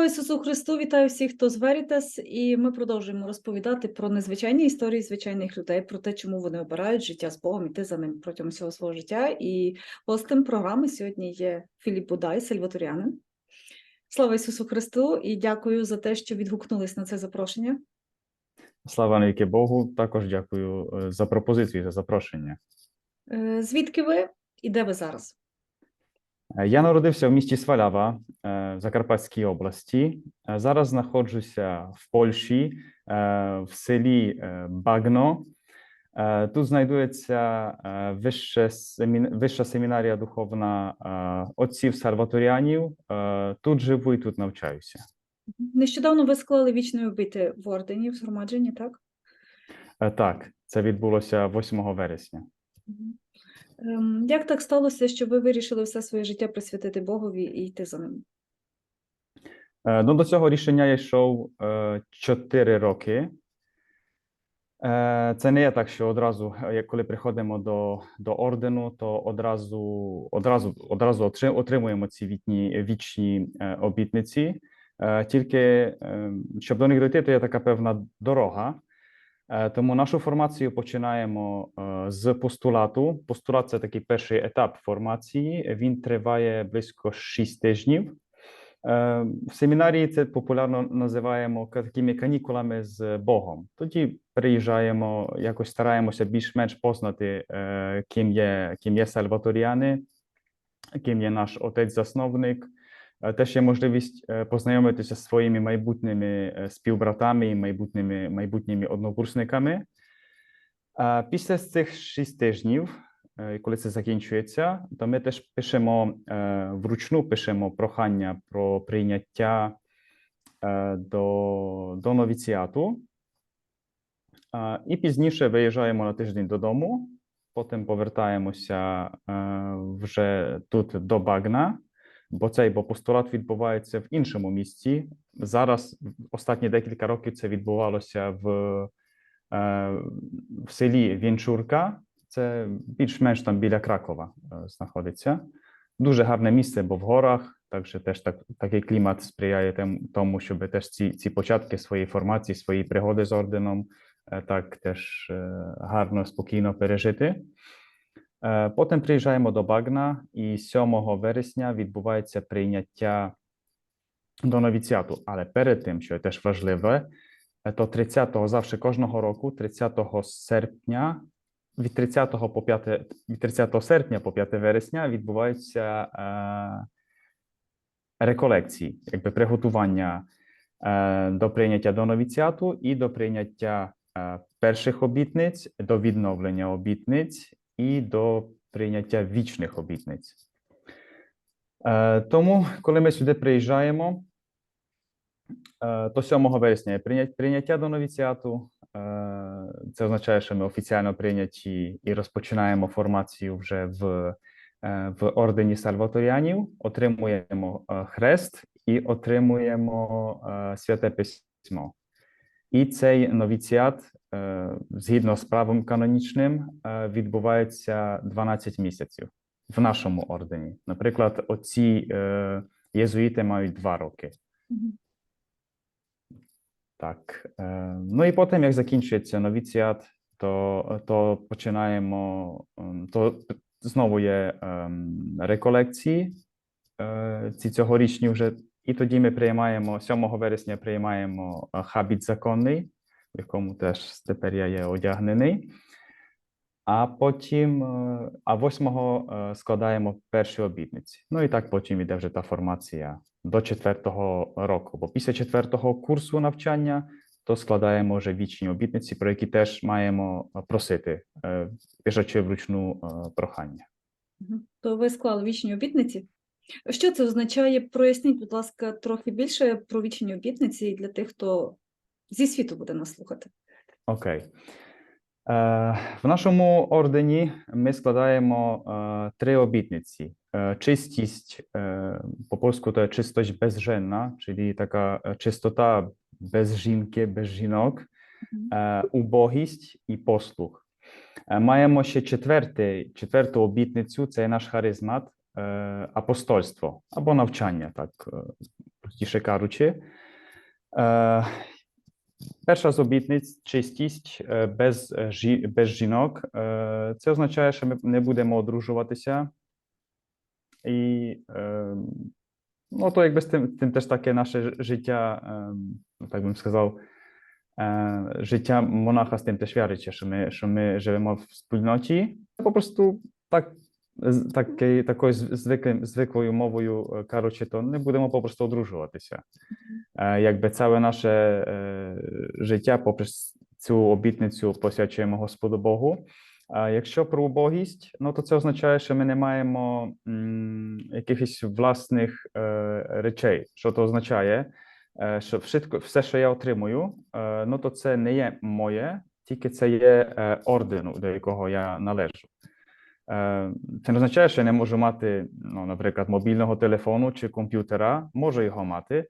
Слава Ісусу Христу! Вітаю всіх, хто з Veritas, і ми продовжуємо розповідати про незвичайні історії звичайних людей, про те, чому вони обирають життя з Богом, іти за ним протягом всього свого життя. І гостем програми сьогодні є Філіп Будай, сальваторянин. Слава Ісусу Христу! І дякую за те, що відгукнулись на це запрошення. Слава навіки Богу. Також дякую е, за пропозицію, за запрошення. Е, Звідки ви і де ви зараз? Е, Я народився в місті Свалява е, в Закарпатській області. Е, Зараз знаходжуся в Польщі, в селі Багно. Тут знайдується вище семі- вища семінарія духовна отців Сальваторіанів. Е, Тут живу і тут навчаюся. Нещодавно ви склали вічні обіти в ордені, в згромадженні, так? Так, це відбулося 8 вересня. Ем, Як так сталося, що ви вирішили все своє життя присвятити Богові і йти за ним? Е, Ну, до цього рішення я йшов е, 4 роки. Е, Це не є так, що одразу, е, як коли приходимо до, до ордену, то одразу, одразу, одразу отримуємо ці вітні, вічні е, обітниці. Е, Тільки е, щоб до них дойти, то є така певна дорога. Е, Тому нашу формацію починаємо е, з постулату. Постулат це такий перший етап формації. Він триває близько 6 тижнів. Е, В семінарії це популярно називаємо такими канікулами з Богом. Тоді приїжджаємо, якось стараємося більш-менш познати, ким є, ким є Сальваторіани, ким є наш отець-засновник. Е, Теж є можливість е, познайомитися зі своїми майбутніми е, співбратами і майбутніми, майбутніми однокурсниками. Після цих шість тижнів, коли це закінчується, то ми теж пишемо вручну пишемо прохання про прийняття до, до новіціату. І пізніше виїжджаємо на тиждень додому, потім повертаємося вже тут до Багна, бо цей бо постулат відбувається в іншому місці. Зараз останні декілька років це відбувалося в е, в селі Вінчурка. Це більш-менш там біля Кракова е, знаходиться. Дуже гарне місце, бо в горах. Також теж так, такий клімат сприяє тому, щоб теж ці, ці початки своєї формації, свої пригоди з орденом е, так теж гарно, спокійно пережити. Е, Потім приїжджаємо до Багна, і 7 вересня відбувається прийняття до новіціату. Але перед тим, що теж важливе, е, то 30-го завжди кожного року, 30 серпня, від 30 по 5, від 30 серпня по 5 вересня відбуваються е, реколекції, якби приготування е, до прийняття до новіціату і до прийняття е, перших обітниць, до відновлення обітниць і до прийняття вічних обітниць. Е, Тому, коли ми сюди приїжджаємо, е, то 7 вересня прийняття до новіціату. Е, Це означає, що ми офіційно прийняті і розпочинаємо формацію вже в, в ордені Сальваторіанів, отримуємо хрест і отримуємо святе письмо. І цей новіціат, згідно з правом канонічним, е, відбувається 12 місяців в нашому ордені. Наприклад, оці е, єзуїти мають 2 роки. Так. Е, ну і потім, як закінчується новіціат, то, то починаємо, ем, то знову є ем, реколекції, е, ці цьогорічні вже, і тоді ми приймаємо 7 вересня приймаємо е, хабіт законний, в якому теж тепер я є одягнений. А потім, е, а 8 е, складаємо перші обітниці. Ну і так потім іде вже та формація до четвертого року. Бо після четвертого курсу навчання то складаємо вже вічні обітниці, про які теж маємо е, просити, пишучи вручну прохання. То ви склали вічні обітниці. Що це означає? Проясніть, будь ласка, трохи більше про вічні обітниці для тих, хто зі світу буде нас слухати. Окей. Е, в нашому ордені ми складаємо е, три обітниці: Е, чистість, по польську czystość bezżenna, czyli taka e, czystota bez жінки, без жінок, убогість і послух. Е, Маємо ще четвертий, четверту обітницю, це наш харизмат, апостольство або навчання, так простіше кажучи. Перша з обітниць чистість е, без, е, жі- без жінок. Е, Це означає, що ми не будемо одружуватися. І ну, то якби з тим, тим теж таке наше життя, ну, так би сказав, життя монаха з тим теж вяриться, що ми, що ми живемо в спільноті. Попросту так, з- таки, такою звиклим, звиклою мовою е, кажучи, то не будемо попросту одружуватися. Е, Якби ціле наше е, життя, попри цю обітницю, посвячуємо Господу Богу. А якщо про убогість, ну то це означає, що ми не маємо м, якихось власних е, речей. Що то означає? Е, що все, все, що я отримую, е, ну то це не є моє, тільки це є ордену, до якого я належу. Е, Це не означає, що я не можу мати, ну, наприклад, мобільного телефону чи комп'ютера, можу його мати,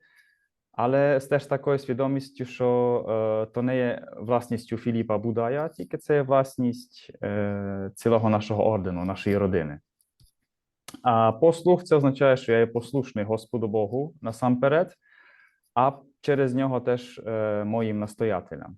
але з теж такою свідомістю, що е, то не є власністю Філіпа Будая, тільки це є власність е, цілого нашого ордену, нашої родини. А послух це означає, що я є послушний Господу Богу насамперед, а через нього теж е, моїм настоятелям.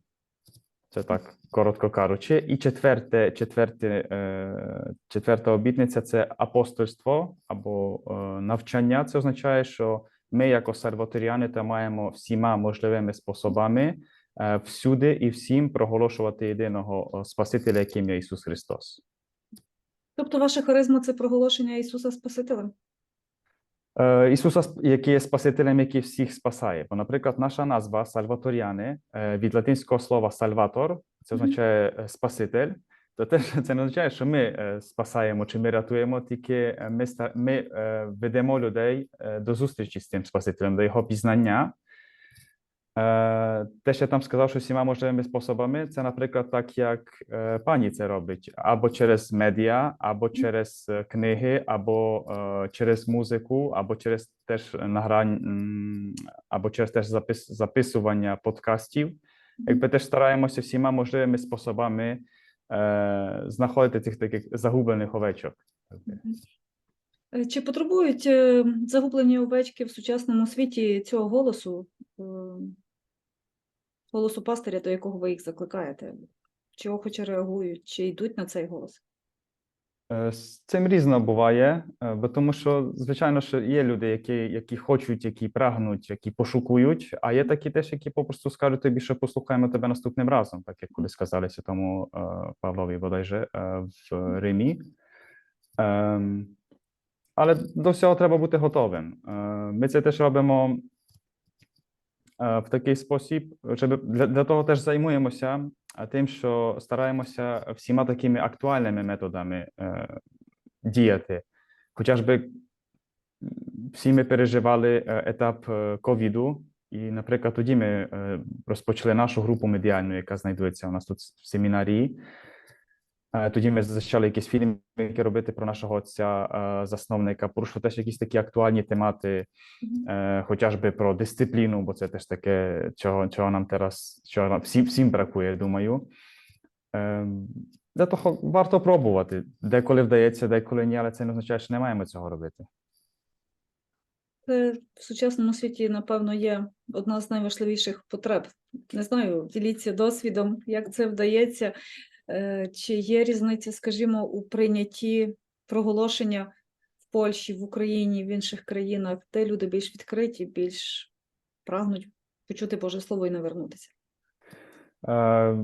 Це так коротко кажучи. І четверте, четверте, е, четверта обітниця це апостольство або е, навчання. Це означає, що ми, як серваторіани, та маємо всіма можливими способами е, всюди і всім проголошувати єдиного Спасителя, яким є Ісус Христос. Тобто ваша харизма це проголошення Ісуса Спасителем? Е, Ісуса, який є Спасителем, який всіх спасає. Бо, наприклад, наша назва Сальваторіани е, від латинського слова сальватор, це означає е, Спаситель. То теж це не означає, що ми спасаємо чи ми рятуємо, тільки ми, ми ведемо людей до зустрічі з тим Спасителем, до його пізнання. Е, Те, що я там сказав, що всіма можливими способами, це, наприклад, так, як е, пані це робить, або через медіа, або через е, книги, або через музику, або через теж награнь, або через теж запис, записування подкастів. Якби теж стараємося всіма можливими способами знаходити цих таких загублених овечок. Чи потребують загублені овечки в сучасному світі цього голосу, голосу пастиря, до якого ви їх закликаєте? Чи охоче реагують, чи йдуть на цей голос? Е, З цим різно буває, е, бо тому що, звичайно, що є люди, які, які хочуть, які прагнуть, які пошукують, а є такі теж, які попросту скажуть тобі, що послухаємо тебе наступним разом, так як коли сказали тому е, Павлові бодайже в Римі. Ем, Але до всього треба бути готовим. Ми це теж робимо в такий спосіб, для, для того теж займуємося тим, що стараємося всіма такими актуальними методами е, діяти. Хоча ж би всі ми переживали е, етап е, ковіду, і, наприклад, тоді ми е, розпочали нашу групу медіальну, яка знаходиться у нас тут в семінарії. Тоді ми почали якісь фільми робити про нашого отця, засновника, порушили теж якісь такі актуальні темати, е, хоча б про дисципліну, бо це теж таке, чого, чого нам зараз, чого нам всім, всім бракує, думаю. Е, Для того варто пробувати. Деколи вдається, деколи ні, але це не означає, що не маємо цього робити. Це в сучасному світі, напевно, є одна з найважливіших потреб. Не знаю, діліться досвідом, як це вдається, чи є різниця, скажімо, у прийнятті проголошення в Польщі, в Україні, в інших країнах, де люди більш відкриті, більш прагнуть почути Боже Слово і не вернутися. Е,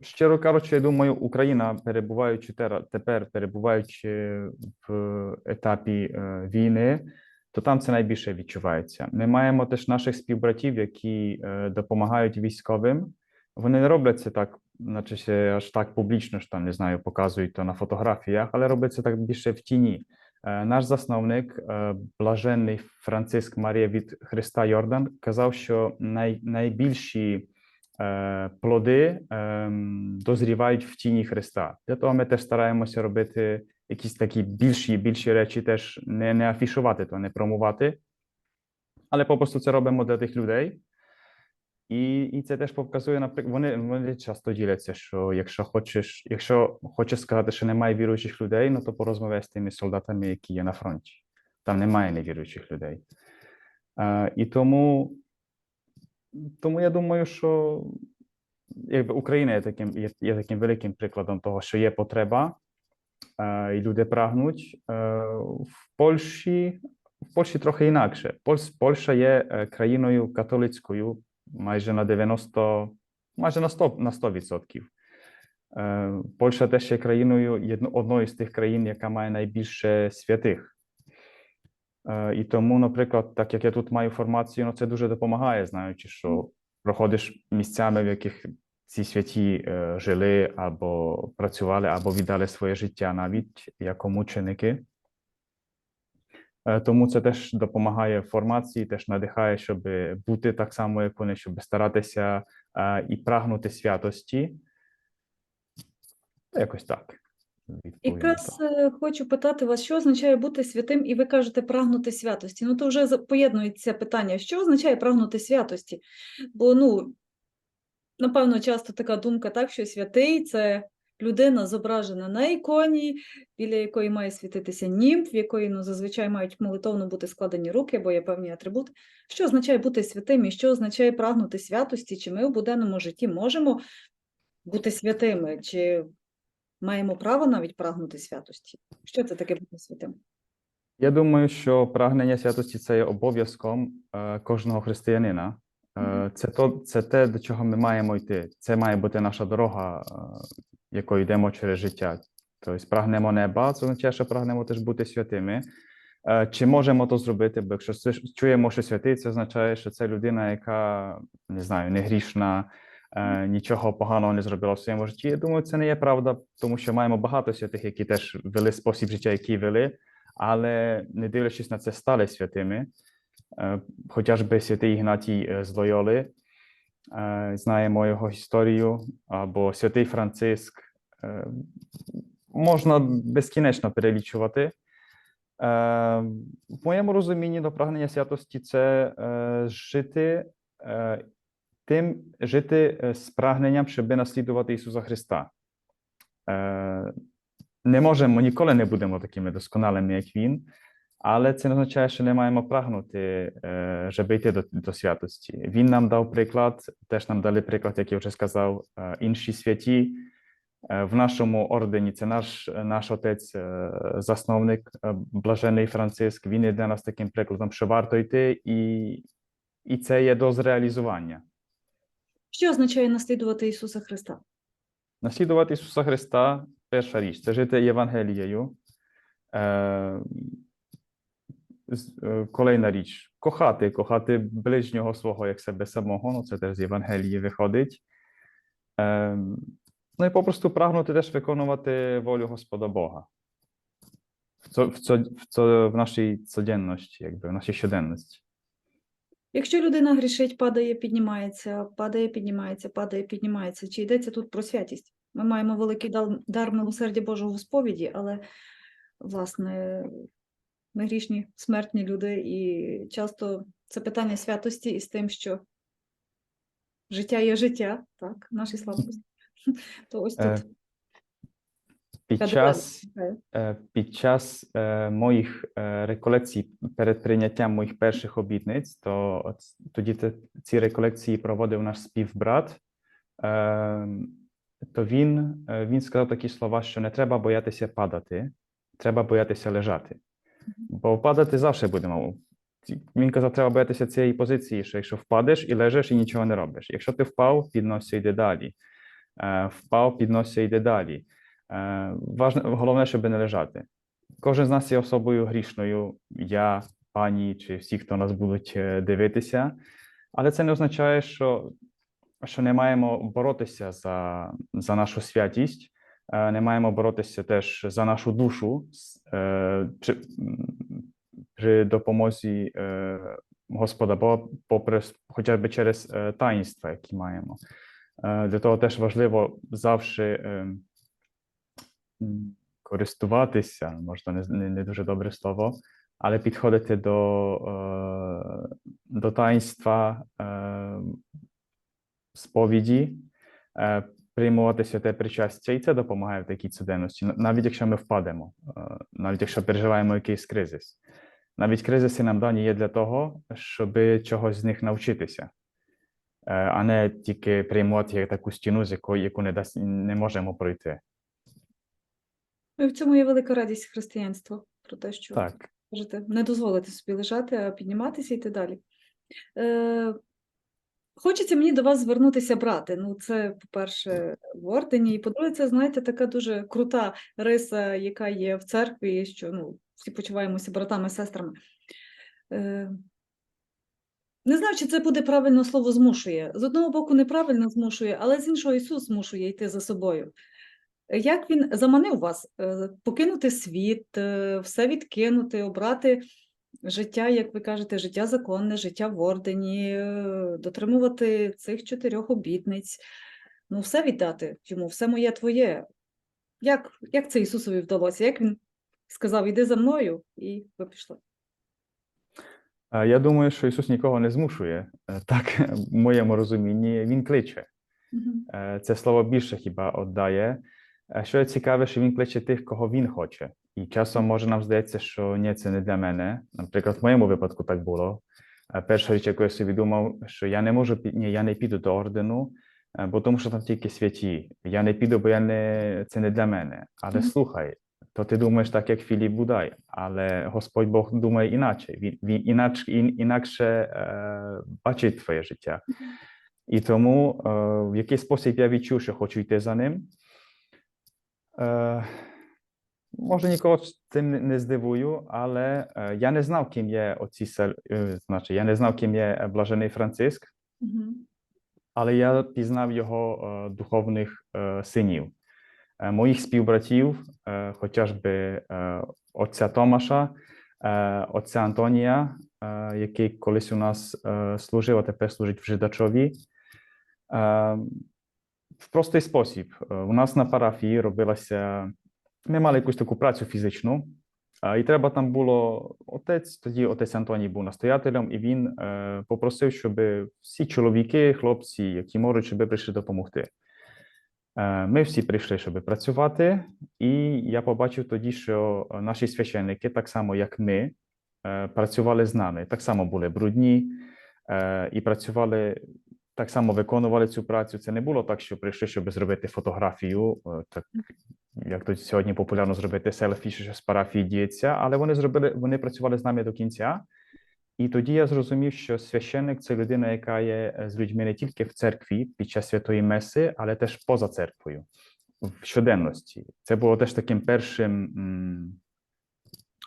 Щиро кажучи, я думаю, Україна, перебуваючи тепер, перебуваючи в етапі е, війни, то там це найбільше відчувається. Ми маємо теж наших співбратів, які е, допомагають військовим. Вони не роблять це так, наче ще аж так публічно, що там не знаю, показують то на фотографіях, але роблять це так більше в тіні. Наш засновник, блаженний Франциск Марія від Христа Йордан, казав, що най, найбільші плоди дозрівають в тіні Христа. Для того ми теж стараємося робити якісь такі більші більші речі, теж не, не афішувати то, не промувати, але попросту це робимо для тих людей. І, і це теж показує, наприклад, вони, вони часто діляться, що якщо хочеш, якщо хочеш сказати, що немає віруючих людей, ну то порозмовляй з тими солдатами, які є на фронті. Там немає невіруючих людей. Е, і тому, тому я думаю, що якби Україна є таким, є, є таким великим прикладом того, що є потреба, е, і люди прагнуть. Е, в Польщі в Польщі трохи інакше. Польщ, Польща є е, країною католицькою майже на 90, майже на 100%. На 100%. Е, Польща теж є країною, одною з тих країн, яка має найбільше святих. Е, І тому, наприклад, так як я тут маю формацію, ну це дуже допомагає, знаючи, що проходиш місцями, в яких ці святі е, жили або працювали, або віддали своє життя навіть як мученики. Е, Тому це теж допомагає формації, теж надихає, щоб бути так само, як вони, щоб старатися е, і прагнути святості. Якось так. Якраз е, хочу питати вас, що означає бути святим, і ви кажете прагнути святості. Ну то вже поєднується питання, що означає прагнути святості? Бо ну, напевно, часто така думка, так, що святий це людина зображена на іконі, біля якої має світитися німб, в якої ну, зазвичай мають молитовно бути складені руки, бо є певні атрибути. Що означає бути святим і що означає прагнути святості? Чи ми в буденному житті можемо бути святими? Чи маємо право навіть прагнути святості? Що це таке бути святим? Я думаю, що прагнення святості це є обов'язком е, кожного християнина. Е, це, то, це те, до чого ми маємо йти. Це має бути наша дорога, е, якою йдемо через життя. Тобто прагнемо неба, це означає, що прагнемо теж бути святими. Е, Чи можемо то зробити? Бо якщо чуємо, що святий, це означає, що це людина, яка не знаю, не грішна, нічого поганого не зробила в своєму житті. Я думаю, це не є правда, тому що маємо багато святих, які теж вели спосіб життя, який вели, але не дивлячись на це, стали святими. Е, ж би святий Ігнатій е, з Лойоли, е, знаємо його історію, або святий Франциск. Е, Можна безкінечно перелічувати. Е, В моєму розумінні до прагнення святості це е, жити е, тим, жити е, з прагненням, щоб наслідувати Ісуса Христа. Е, Не можемо, ніколи не будемо такими досконалими, як Він, але це не означає, що не маємо прагнути, е, щоб йти до, до святості. Він нам дав приклад, теж нам дали приклад, як я вже сказав, е, інші святі. Е, В нашому ордені це наш, наш отець, засновник, блажений Франциск. Він є для нас таким прикладом, що варто йти, і, і це є до зреалізування. Що означає наслідувати Ісуса Христа? Наслідувати Ісуса Христа перша річ це жити Євангелією. Е, е, річ кохати, кохати ближнього свого як себе самого. Ну, це теж з Євангелії виходить. Ну і попросту прагнути теж виконувати волю Господа Бога в, цо, в, цо, в, цо, в нашій цоденності, якби в нашій щоденності. Якщо людина грішить, падає, піднімається, падає, піднімається, падає, піднімається. Чи йдеться тут про святість? Ми маємо великий дар, милосердя Божого сповіді, але, власне, ми грішні, смертні люди, і часто це питання святості із тим, що життя є життя, так, наші слабкості. То ось Е, тут. Під час. Е, Під час е, моїх реколекцій перед прийняттям моїх перших обітниць, то от тоді ці реколекції проводив наш співбрат, то він, він сказав такі слова, що не треба боятися падати, треба боятися лежати. Бо падати завжди будемо. Він казав, треба боятися цієї позиції, що якщо впадеш і лежиш і нічого не робиш. Якщо ти впав, підносся йде далі. Е, Впав, підносся йде далі. Е, головне, щоб не лежати. Кожен з нас є особою грішною, я, пані чи всі, хто нас будуть е, дивитися, але це не означає, що, що не маємо боротися за, за нашу святість, не маємо боротися теж за нашу душу с- е, при, м, при допомозі е, Господа Бога, попри с- хоча б через е, таїнства, які маємо. Е, Для того теж важливо завжди е, м, користуватися, можна не, не, не дуже добре слово, але підходити до, е, до таїнства е, сповіді, е, приймувати святе причастя, і це допомагає в такій цуденності, навіть якщо ми впадемо, е, навіть якщо переживаємо якийсь кризис. Навіть кризиси нам дані є для того, щоб чогось з них навчитися, е, а не тільки приймати як таку стіну, з якої яку не дасть не можемо пройти. Ну, І в цьому є велика радість християнства про те, що Так. кажете, не дозволити собі лежати, а підніматися і йти далі. Е, хочеться мені до вас звернутися, брати. Ну, це, по-перше, в ордені, і по-друге, це, знаєте, така дуже крута риса, яка є в церкві, що ну, всі почуваємося братами, сестрами. Е, не знаю, чи це буде правильно слово змушує. З одного боку, неправильно змушує, але з іншого Ісус змушує йти за собою. Як він заманив вас е, покинути світ, е, все відкинути, обрати життя, як ви кажете, життя законне, життя в ордені, е, дотримувати цих чотирьох обітниць, ну все віддати йому, все моє твоє. Як, як це Ісусові вдалося? Як він сказав, іди за мною, і ви пішли? Я думаю, що Ісус нікого не змушує. Е, Так, в моєму розумінні, Він кличе. Е, Це слово більше хіба віддає. Що цікаве, що він кличе тих, кого він хоче. І часом може нам здається, що ні, це не для мене. Наприклад, в моєму випадку так було. Е, Перша річ, яку я собі думав, що я не можу ні, я не піду до ордену, е, бо тому що там тільки святі. Я не піду, бо я не це не для мене. Але Мгм. слухай, то ти думаєш так, як Філіп Будай, але Господь Бог думає іначе. Він, він інакше, ін, інакше е, бачить твоє життя. І тому е, в який спосіб я відчув, що хочу йти за ним. Е, може, нікого з цим не- здивую, але е, я не знав, ким є оці сел- е, значить, я не знав, ким є блажений Франциск, але я пізнав його е, духовних синів, моїх співбратів, хоча б отця Томаша, отця Антонія, який колись у нас служив, а тепер служить в Жидачові. В простий спосіб. У нас на парафії робилася. Ми мали якусь таку працю фізичну, і треба там було отець. Тоді отець Антоній був настоятелем, і він е, попросив, щоб всі чоловіки, хлопці, які можуть, щоб прийшли допомогти. Е, Ми всі прийшли, щоб працювати, і я побачив тоді, що наші священники, так само як ми, е, працювали з нами. Так само були брудні і працювали так само виконували цю працю. Це не було так, що прийшли, щоб зробити фотографію, е, так як тут сьогодні популярно зробити селфі, що з парафії діється, але вони зробили, вони працювали з нами до кінця. І тоді я зрозумів, що священник це людина, яка є е, з людьми не тільки в церкві під час святої меси, але теж поза церквою, в щоденності. Це було теж таким першим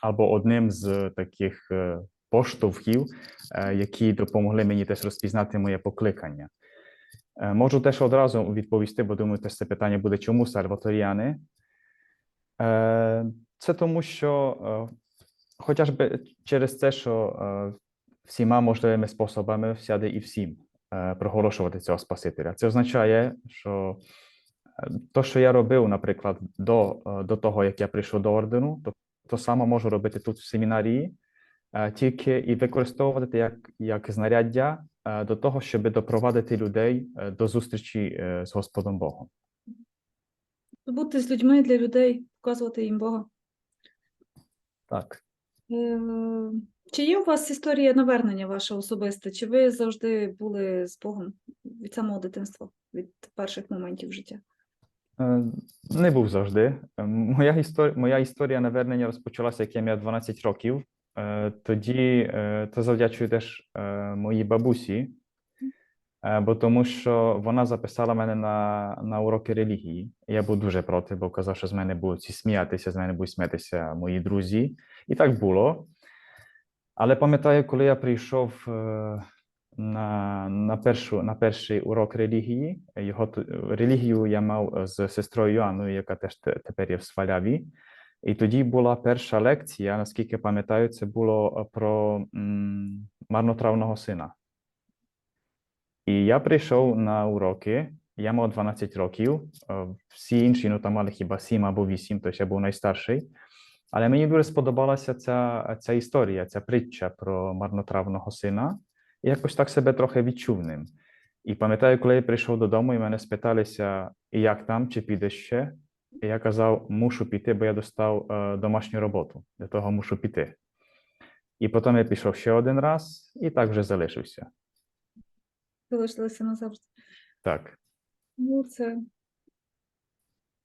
або одним з таких е, поштовхів, е, які допомогли мені теж розпізнати моє покликання. Е, Можу теж одразу відповісти, бо думаю, теж це питання буде, чому сальваторіани? Е, Це тому, що хоча б через те, що всіма можливими способами сяде і всім проголошувати цього Спасителя. Це означає, що то, що я робив, наприклад, до, до того, як я прийшов до ордену, то, то саме можу робити тут в семінарії, тільки і використовувати як, як знаряддя е, до того, щоб допровадити людей е, до зустрічі е, з Господом Богом. Бути з людьми для людей, показувати їм Бога. Так. Е, Чи є у вас історія навернення ваша особиста? Чи ви завжди були з Богом від самого дитинства, від перших моментів життя? Е, Не був завжди. Е, Моя історія, моя історія навернення розпочалася, як я мав 12 років. Е, Тоді е, це завдячую теж е, моїй бабусі, бо тому що вона записала мене на, на уроки релігії. Я був дуже проти, бо казав, що з мене будуть всі сміятися, з мене будуть сміятися мої друзі. І так було. Але пам'ятаю, коли я прийшов на, на, першу, на перший урок релігії, його релігію я мав з сестрою Йоанною, яка теж тепер є в Сваляві. І тоді була перша лекція, наскільки пам'ятаю, це було е, про м, марнотравного сина. І я прийшов на уроки, я мав 12 років, е, всі інші ну, там мали хіба 7 або 8, тобто я був найстарший. Але мені дуже сподобалася ця, ця історія, ця притча про марнотравного сина. І якось так себе трохи відчув ним. І пам'ятаю, коли я прийшов додому, і мене спиталися, як там, чи підеш ще? Я казав, мушу піти, бо я достав е, домашню роботу. Для того мушу піти. І потім я пішов ще один раз, і так вже залишився. Залишилися назавжди. Так. Ну, це.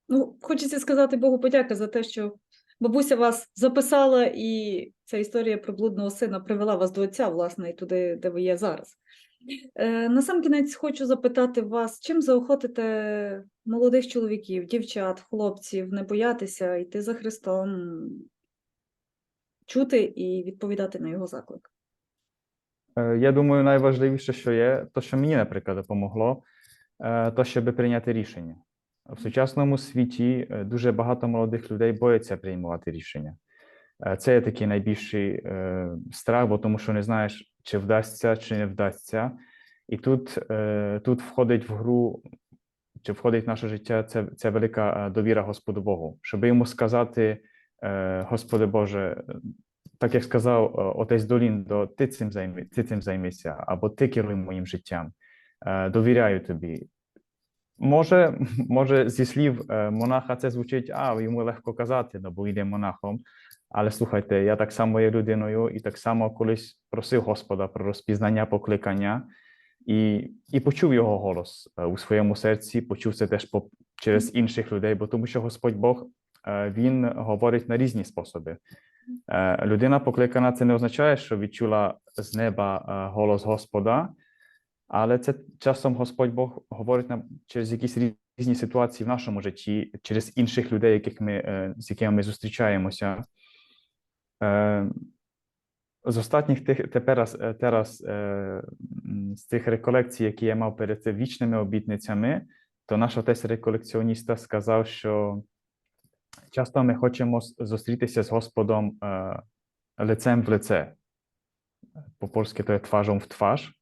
Ну, хочеться сказати Богу подяка за те, що бабуся вас записала, і ця історія про блудного сина привела вас до отця, власне, і туди, де ви є зараз. Е, Насамкінець хочу запитати вас, чим заохотите молодих чоловіків, дівчат, хлопців не боятися йти за Христом, чути і відповідати на його заклик? Е, Я думаю, найважливіше, що є, то, що мені, наприклад, допомогло, е, то щоб прийняти рішення. В сучасному світі дуже багато молодих людей бояться приймати рішення. Це є такий найбільший страх, бо тому що не знаєш, чи вдасться, чи не вдасться. І тут, е, тут входить в гру, чи входить в наше життя це, це велика е, довіра Господу Богу, щоб йому сказати, е, Господи Боже, так як сказав отець Доліндо, ти цим займи, ти цим займися, або ти керуй моїм життям. Довіряю тобі. Може, може, зі слів монаха це звучить, а йому легко казати, ну, бо йде монахом. Але слухайте, я так само є людиною, і так само колись просив Господа про розпізнання покликання, і, і почув його голос у своєму серці, почув це теж по, через інших людей, бо тому що Господь Бог він говорить на різні способи. Людина покликана це не означає, що відчула з неба голос Господа, але це часом Господь Бог говорить нам через якісь різні ситуації в нашому житті, через інших людей, яких ми, з якими ми зустрічаємося. Е, З останніх тих тепер е, е, з тих реколекцій, які я мав перед вічними обітницями, то наш отець реколекціоніста сказав, що часто ми хочемо зустрітися з Господом лицем в лице. По-польськи то є тважом в тваж.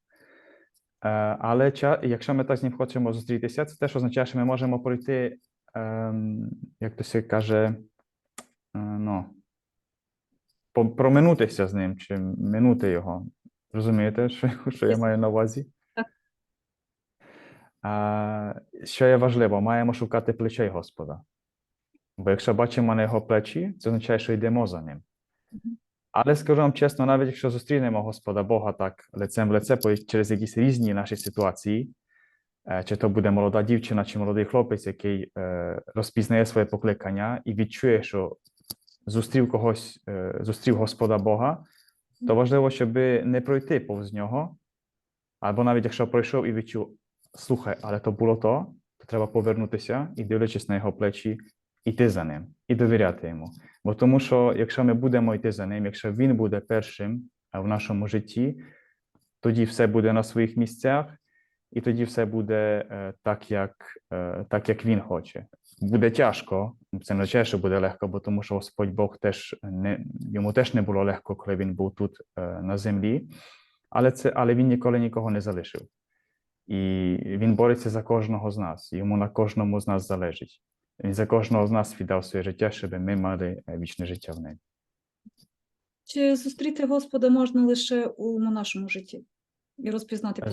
Але якщо ми так з ним хочемо зустрітися, це теж означає, що ми можемо пройти, ем, як то се каже, ну, проминутися з ним чи минути його. Розумієте, що, що я маю на увазі? А, що є важливо, маємо шукати плечей Господа. Бо якщо бачимо на його плечі, це означає, що йдемо за ним. Але скажу вам чесно, навіть якщо зустрінемо Господа Бога так лицем в лице через якісь різні наші ситуації, е, чи то буде молода дівчина, чи молодий хлопець, який е, розпізнає своє покликання і відчує, що зустрів когось, е, зустрів Господа Бога, то важливо, щоб не пройти повз нього, або навіть якщо пройшов і відчув, слухай, але то було то, то треба повернутися і дивлячись на його плечі, іти за ним і довіряти йому. Бо тому, що якщо ми будемо йти за ним, якщо він буде першим е, в нашому житті, тоді все буде на своїх місцях, і тоді все буде е, так, як, так, як він хоче. Буде тяжко, це не означає, що буде легко, бо тому що Господь Бог теж не йому теж не було легко, коли він був тут е, на землі, але це але він ніколи нікого не залишив. І він бореться за кожного з нас. Йому на кожному з нас залежить. Він за кожного з нас віддав своє життя, щоб ми мали е, вічне життя в небі. Чи зустріти Господа можна лише у монашому житті і розпізнати Е,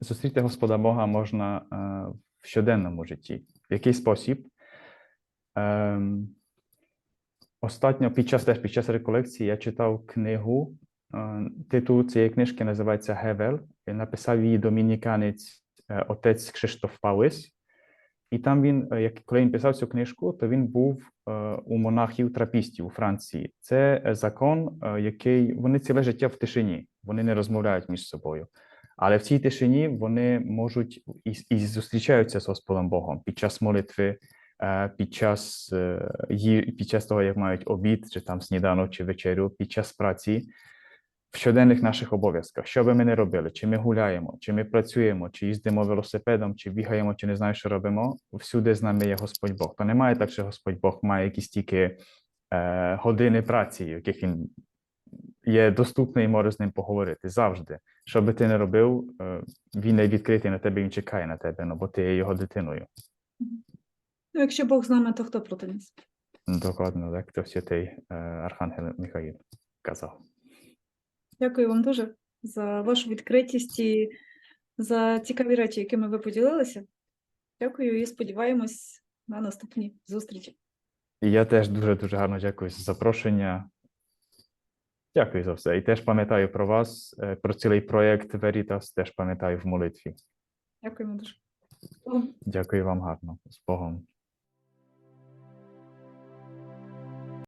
Зустріти Господа Бога можна в щоденному житті. В який спосіб? Ем, Остатньо під час теж під час реколекції я читав книгу. е, Титул цієї книжки називається Гевел. Написав її домініканець е, отець Кшиштоф Палис. І там він, е, як коли він писав цю книжку, то він був у монахів трапістів у Франції. Це закон, який вони ціле життя в тишині, вони не розмовляють між собою. Але в цій тишині вони можуть і, і зустрічаються з Господом Богом під час молитви, е, під час е, під час того, як мають обід, чи там сніданок, чи вечерю, під час праці, в щоденних наших обов'язках. Що би ми не робили, чи ми гуляємо, чи ми працюємо, чи їздимо велосипедом, чи бігаємо, чи не знаю, що робимо. Всюди з нами є Господь Бог. То немає так, що Господь Бог має якісь тільки е, години праці, яких він є доступний і може з ним поговорити завжди. Що би ти не робив, е, він не відкритий на тебе, він чекає на тебе, ну, бо ти є його дитиною. Ну, якщо Бог з нами, то хто проти нас? Докладно, як то святий е, Архангел Михаїл казав. Дякую вам дуже за вашу відкритість і за цікаві речі, якими ви поділилися. Дякую і сподіваємось на наступні зустрічі. І я теж дуже дуже гарно дякую за запрошення. Дякую за все. І теж пам'ятаю про вас, е, про цілий проєкт Veritas, теж пам'ятаю в молитві. Дякуємо дуже. Дякую вам гарно. З Богом.